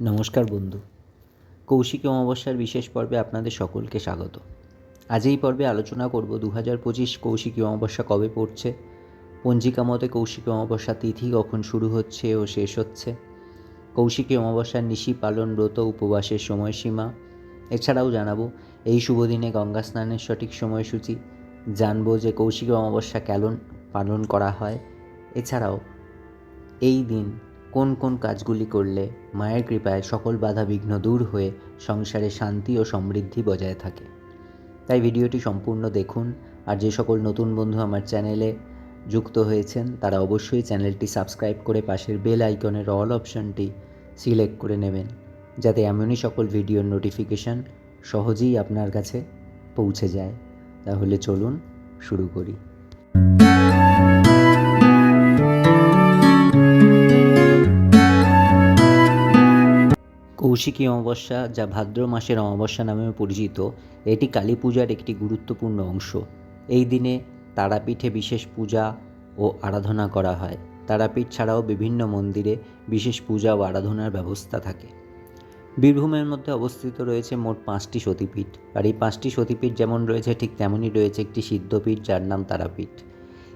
নমস্কার বন্ধু। কৌশিকী অমাবস্যার বিশেষ পর্বে আপনাদের সকলকে স্বাগত। আজ এই পর্বে আলোচনা করব দু হাজার পঁচিশ কৌশিকী অমাবস্যা কবে পড়ছে, পঞ্জিকা মতে কৌশিকী অমাবস্যা তিথি কখন শুরু হচ্ছে ও শেষ হচ্ছে, কৌশিকী অমাবস্যার নিশি পালন ব্রত উপবাসের সময়সীমা, এছাড়াও জানাব এই শুভ দিনে গঙ্গা স্নানের সঠিক সময়সূচি, জানব যে কৌশিকী অমাবস্যা কেমন পালন করা হয়, এছাড়াও এই দিন কোন কোন কাজগুলি করলে মায়ের কৃপায় সকল বাধা বিঘ্ন দূর হয়ে সংসারে শান্তি ও সমৃদ্ধি বজায় থাকে। তাই ভিডিওটি সম্পূর্ণ দেখুন আর যে সকল নতুন বন্ধু আমার চ্যানেলে যুক্ত হয়েছেন, তারা অবশ্যই চ্যানেলটি সাবস্ক্রাইব করে পাশের বেল আইকনের অল অপশনটি সিলেক্ট করে নেবেন, যাতে এমনই সকল ভিডিওর নোটিফিকেশান সহজেই আপনার কাছে পৌঁছে যায়। তাহলে চলুন শুরু করি। কৌশিকী অমাবস্যা যা ভাদ্র মাসের অমাবস্যা নামেও পরিচিত, এটি কালী পূজার একটি গুরুত্বপূর্ণ অংশ। এই দিনে তারাপীঠে বিশেষ পূজা ও আরাধনা করা হয়। তারাপীঠ ছাড়াও বিভিন্ন মন্দিরে বিশেষ পূজা ও আরাধনার ব্যবস্থা থাকে। বীরভূমের মধ্যে অবস্থিত রয়েছে মোট পাঁচটি সতীপীঠ। আর এই পাঁচটি সতীপীঠ যেমন রয়েছে, ঠিক তেমনই রয়েছে একটি সিদ্ধপীঠ যার নাম তারাপীঠ।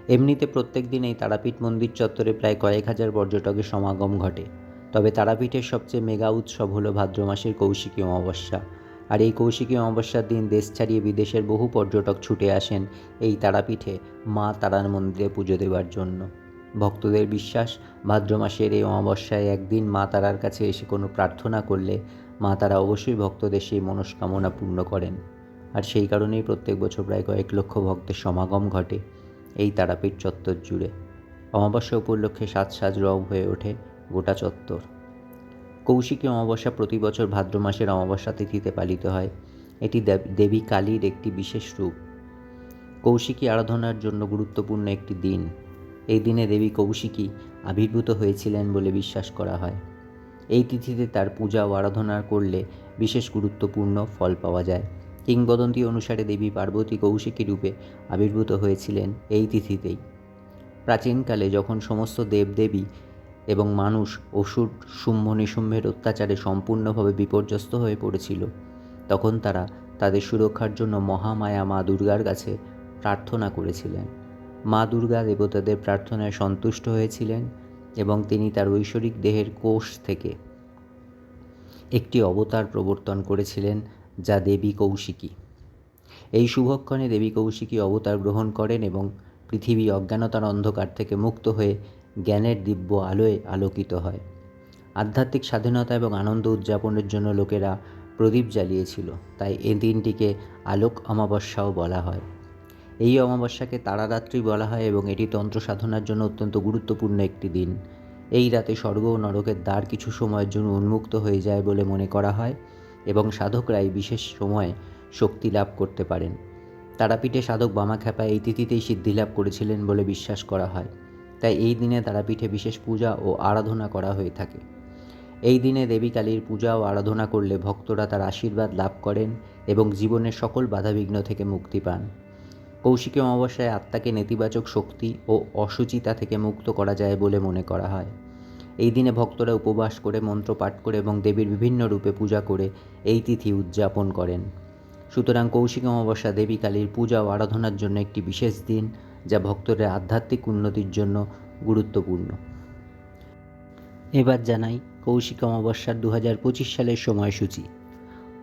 এমনিতে প্রত্যেক দিন এই তারাপীঠ মন্দির চত্বরে প্রায় কয়েক হাজার পর্যটকের সমাগম ঘটে। তবে তারাপীঠের সবচেয়ে মেগা উৎসব হলো ভাদ্র মাসের কৌশিকী অমাবস্যা। আর এই কৌশিকী অমাবস্যার দিন দেশ ছাড়িয়ে বিদেশের বহু পর্যটক ছুটে আসেন এই তারাপীঠে মা তারার মন্দিরে পুজো দেওয়ার জন্য। ভক্তদের বিশ্বাস, ভাদ্র মাসের এই অমাবস্যায় একদিন মা তারার কাছে এসে কোনো প্রার্থনা করলে মা তারা অবশ্যই ভক্তদের সেই মনস্কামনা পূর্ণ করেন। আর সেই কারণেই প্রত্যেক বছর প্রায় কয়েক লক্ষ ভক্তের সমাগম ঘটে এই তারাপীঠ চত্বর জুড়ে। অমাবস্যা উপলক্ষে সাজ সাজ রং হয়ে ওঠে গোটা চত্বর। কৌশিকী অমাবস্যা প্রতি বছর ভাদ্র মাসের অমাবস্যা তিথিতে পালিত হয়। এটি দেব- কালীর একটি বিশেষ রূপ। কৌশিকী আরাধনার জন্য গুরুত্বপূর্ণ একটি দিন। এই দিনে দেবী কৌশিকী আবির্ভূত হয়েছিলেন বলে বিশ্বাস করা হয়। এই তিথিতে তার পূজা ও আরাধনা করলে বিশেষ গুরুত্বপূর্ণ ফল পাওয়া যায়। কিংবদন্তি অনুসারে দেবী পার্বতী কৌশিকী রূপে আবির্ভূত হয়েছিলেন এই তিথিতেই। প্রাচীনকালে যখন সমস্ত দেবদেবী এবং মানুষ অসুর শুম্ভ নিশুম্ভের অত্যাচারে সম্পূর্ণভাবে বিপর্যস্ত হয়ে পড়েছিল। তখন তারা তাদের সুরক্ষার জন্য মহামায়া মা দুর্গার কাছে প্রার্থনা করেছিলেন। মা দুর্গা দেবতাদের প্রার্থনায় সন্তুষ্ট হয়েছিলেন এবং তিনি তার ঐশ্বরিক দেহের কোষ থেকে একটি অবতার প্রবর্তন করেছিলেন, যা দেবী কৌশিকী। এই শুভক্ষণে দেবী কৌশিকী অবতার গ্রহণ করেন এবং পৃথিবী অজ্ঞানতার অন্ধকার থেকে মুক্ত হয়ে জ্ঞানের দিব্য আলোয় আলোকিত হয়। আধ্যাত্মিক স্বাধীনতা এবং আনন্দ উদযাপনের জন্য লোকেরা প্রদীপ জ্বালিয়েছিল, তাই এই দিনটিকে আলোক অমাবস্যাও বলা হয়। এই অমাবস্যাকে তারারাত্রি বলা হয় এবং এটি তন্ত্র সাধনার জন্য অত্যন্ত গুরুত্বপূর্ণ একটি দিন। এই রাতে স্বর্গ ও নরকের দ্বার কিছু সময়ের জন্য উন্মুক্ত হয়ে যায় বলে মনে করা হয় এবং সাধকরাই বিশেষ সময়ে শক্তি লাভ করতে পারেন। তারাপীঠে সাধক বামাখ্যাপা এই তিথিতেই সিদ্ধি লাভ করেছিলেন বলে বিশ্বাস করা হয়। তাই এই দিনে তারাপীঠে বিশেষ পূজা ও আরাধনা করা হয়ে থাকে। এই দিনে দেবী কালীর পূজা ও আরাধনা করলে ভক্তরা তার আশীর্বাদ লাভ করেন এবং জীবনের সকল বাধাবিঘ্ন থেকে মুক্তি পান। কৌশিকী অমাবস্যায় আত্মাকে নেতিবাচক শক্তি ও অসুচিতা থেকে মুক্ত করা যায় বলে মনে করা হয়। এই দিনে ভক্তরা উপবাস করে মন্ত্র পাঠ করে এবং দেবীর বিভিন্ন রূপে পূজা করে এই তিথি উদযাপন করেন। সুতরাং কৌশিক অমাবস্যা দেবী কালীর পূজা ও আরাধনার জন্য একটি বিশেষ দিন যা ভক্তদের আধ্যাত্মিক উন্নতির জন্য গুরুত্বপূর্ণ। এবার জানাই কৌশিক অমাবস্যার দু হাজার পঁচিশ সালের সময়সূচি।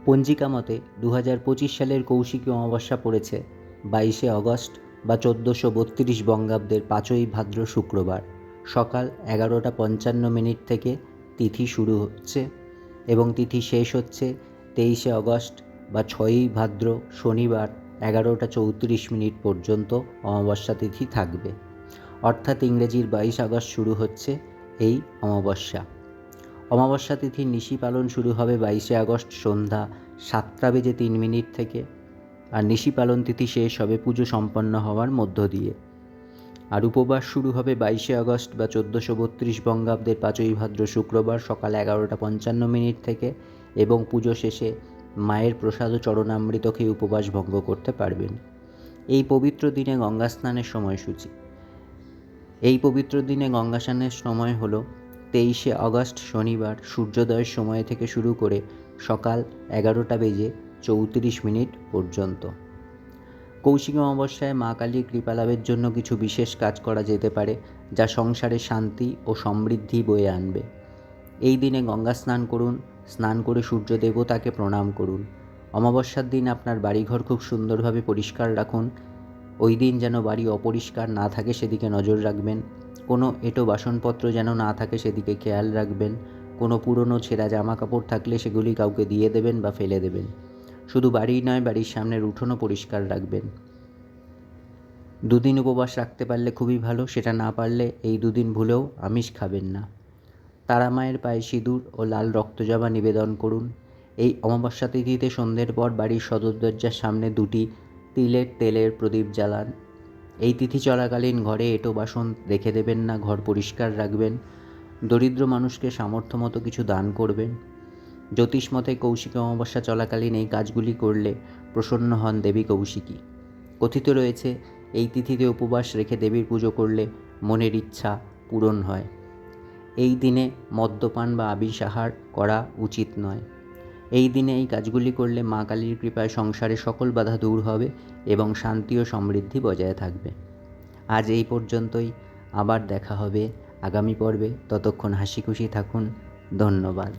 পঞ্জিকা মতে দু হাজার পঁচিশ সালের কৌশিকী অমাবস্যা পড়েছে বাইশে অগস্ট বা চোদ্দোশো বত্রিশ বঙ্গাব্দের পাঁচই ভাদ্র শুক্রবার। সকাল এগারোটা পঞ্চান্ন মিনিট থেকে তিথি শুরু হচ্ছে এবং তিথি শেষ হচ্ছে তেইশে অগস্ট বা ছয়ই ভাদ্র শনিবার এগারোটা চৌত্রিশ মিনিট পর্যন্ত অমাবস্যা তিথি থাকবে। অর্থাৎ ইংরেজির বাইশ আগস্ট শুরু হচ্ছে এই অমাবস্যা। অমাবস্যা তিথির নিশি পালন শুরু হবে বাইশে আগস্ট সন্ধ্যা সাতটা বেজে তিন মিনিট থেকে। আর নিশি পালন তিথি শেষ হবে পুজো সম্পন্ন হওয়ার মধ্য দিয়ে। আর উপবাস শুরু হবে বাইশে আগস্ট বা চোদ্দোশো বত্রিশ বঙ্গাব্দের পাঁচই ভাদ্র শুক্রবার সকাল এগারোটা পঞ্চান্ন মিনিট থেকে এবং পুজো শেষে মায়ের প্রসাদ ও চরণামৃত খেয়ে উপবাস ভঙ্গ করতে পারবেন। এই পবিত্র দিনে গঙ্গা স্নানের সময়সূচি। এই পবিত্র দিনে গঙ্গা স্নানের সময় হলো তেইশে আগস্ট শনিবার, সূর্যোদয়ের সময় থেকে শুরু করে সকাল এগারোটা বেজে চৌত্রিশ মিনিট পর্যন্ত। কৌশিক অমাবস্যায় মা কালীর কৃপালাভের জন্য কিছু বিশেষ কাজ করা যেতে পারে, যা সংসারে শান্তি ও সমৃদ্ধি বয়ে আনবে। এই দিনে গঙ্গা স্নান করুন স্নান করে সূর্য দেবতাকে প্রণাম করুন। অমাবস্যার দিন আপনার বাড়িঘর খুব সুন্দরভাবে পরিষ্কার রাখুন। ওই দিন যেন বাড়ি অপরিষ্কার না থাকে, সেদিকে নজর রাখবেন। কোনো এঁটো বাসনপত্র যেন না থাকে, সেদিকে খেয়াল রাখবেন। কোনো পুরনো ছেঁড়া জামা কাপড় থাকলে সেগুলি কাউকে দিয়ে দেবেন বা ফেলে দেবেন। শুধু বাড়ি নয়, বাড়ির সামনের উঠোনও পরিষ্কার রাখবেন। দুদিন উপবাস রাখতে পারলে খুবই ভালো, সেটা না পারলে এই দুদিন ভুলেও আমিষ খাবেন না। তারা মায়ের পায়ে সিঁদুর ও লাল রক্তজবা নিবেদন করুন। এই অমাবস্যা তিথিতে সন্ধ্যের পর বাড়ির সদর দরজার সামনে দুটি তিলের তেলের প্রদীপ জ্বালান। এই তিথি চলাকালীন ঘরে এঁটো বাসন রেখে দেবেন না, ঘর পরিষ্কার রাখবেন। দরিদ্র মানুষকে সামর্থ্য মতো কিছু দান করবেন। জ্যোতিষ মতে কৌশিক অমাবস্যা চলাকালীন এই কাজগুলি করলে প্রসন্ন হন দেবী কৌশিকী। কথিত রয়েছে, এই তিথিতে উপবাস রেখে দেবীর পুজো করলে মনের ইচ্ছা পূরণ হয়। এই দিনে মদ্যপান বা আবির আহার করা উচিত নয়। এই দিনে এই কাজগুলি করলে মা কালীর কৃপায় সংসারে সকল বাধা দূর হবে এবং শান্তি ও সমৃদ্ধি বজায় থাকবে। আজ এই পর্যন্তই। আবার দেখা হবে আগামী পর্বে। ততক্ষণ হাসি খুশি থাকুন। ধন্যবাদ।